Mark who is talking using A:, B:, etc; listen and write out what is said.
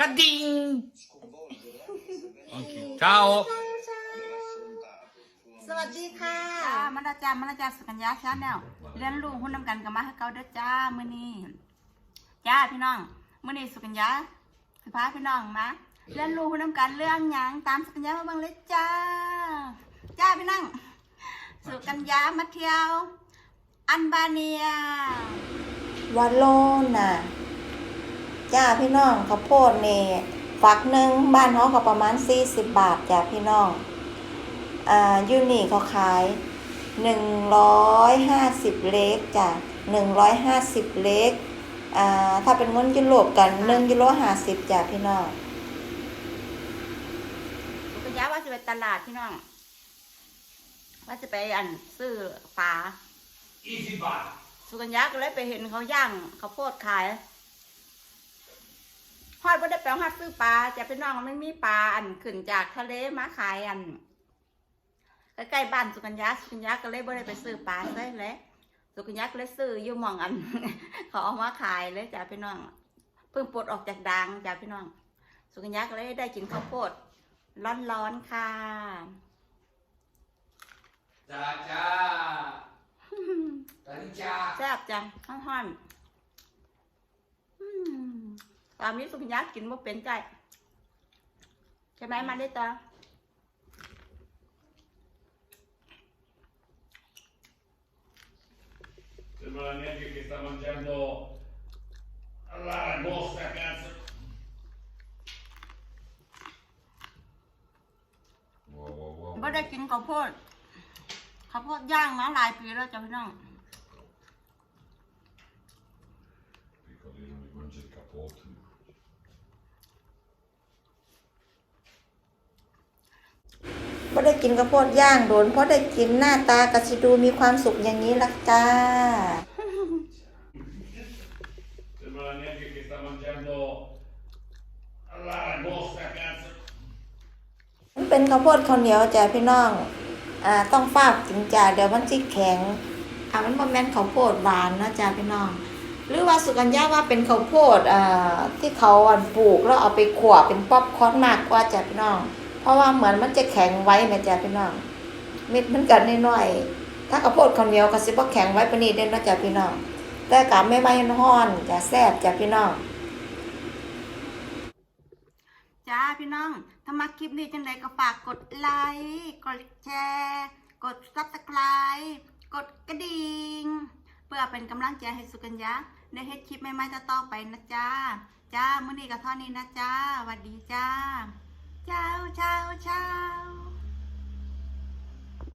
A: กระดิ่งโอเค ciao
B: สวัสดีค่ะ
C: จ้ามาแล้วจ้ามาแล้วจ้าสุกัญญาชาแนลเรียนรู้หุ้นนำกันกับมาให้เกาเด้อจ้ามื้อนี้จ้าพี่น้องมื้อนี้สุกัญญาสิพาพี่น้องมาเรียนรู้หุ้นนำกันเรื่องหยังตามสุกัญญามาเบิ่งเลยจ้า จ้าพี่น้องสุกัญญามาเที่ยว อันบาเนีย
B: วันโลน่ะ จ้าพี่น้องข้าวโพดนี่ฝักหนึ่งบ้านเขาก็ประมาณ 40 บาทจ้าพี่น้องอ่ายูนี่เขาขาย 150 เล็กจ้ะ150 เล็กอ่าถ้าเป็นเงินยุโรปกัน1ยูโร50จ้ะพี่น้อง
C: สุกัญญาว่าจะไปตลาดพี่น้อง ว่าจะไปอันซื้อปลา
A: easy bar
C: สุกัญญาก็เลยไปเห็นเขาย่างเขาวโพดขาย ฮอดว่าได้แปลงฮอดซื้อปลาจะไปน้องมันมีปลาอันขึ้นจากทะเลมาขายอันใกล้ๆบ้านสุกัญญาสุกัญญาก็เลยบ่ได้ไปซื้อปลาได้เลยสุกัญญาก็เลยซื้ออยู่หมองอันเขาเอามาขายเลยจ้ะพี่น้องเพิ่งปลดออกจากดังจ้ะพี่น้อง สุกัญญาก็เลยได้กินข้าวโพดร้อนๆค่ะ
A: จ้าจ้าตอนนี้จ้า
C: แซ่บจังห้อนๆอืม ตอนนี้สุกัญญากินบ่เป็นใจใช่ไหมมาได้ตา
D: Sembra neanche che sta mangiando alla mossa, cazzo. Wow, wow, wow.
C: ไม่ได้กินข้าวโพดข้าวโพดย่างมาหลายปีแล้วจ้ะพี่น้อง
D: Piccolino mi mangia il capoto.
B: บ่ได้กินข้าวโพดย่างโดนเพราะได้กินหน้าตากระสิดูมีความสุขอย่างนี้ละจ้า
D: Sembra neanche che sta mangiando alla mossa, cazzo.
B: มันเป็นข้าวโพดข้าวเหนียวจ้ะพี่น้อง อ่า ต้องฟาดกินจ้ะเดี๋ยวมันสิแข็ง อ่ามันบ่แม่นข้าวโพดหวานนะจ้ะพี่น้อง หรือว่าสุกัญญาว่าเป็นข้าวโพดอ่าที่เขาอันปลูกแล้วเอาไปขั่วเป็นป๊อปคอร์นมากกว่าจ้ะพี่น้อง เพราะว่าเหมือนมันจะแข็งไว้แม่จ้ะพี่น้องเม็ดมันกันน้อยๆถ้าข้าวโพดข้าวเหนียวก็สิบ่แข็งไว้ปนีเด้อเนะจ้ะพี่น้อง แต่กะไม่ไม้ร้อนจ้ะแซ่บจ้ะพี่น้อง
C: จ้าพี่น้อง ถ้ามาคลิปนี้จังใดก็ฝากกดไลค์ กดแชร์ กดซับสไคร b e กดกระดิ่ง เพื่อเป็นกำลังใจให้สุกัญญาได้เฮ็ดคลิปใหม่ๆต่อไปนะจ้า จ้ามื้อนี้ก็เท่านี้นะจ้าสวัสดีจ้า เจ้าเจ้าเจ้า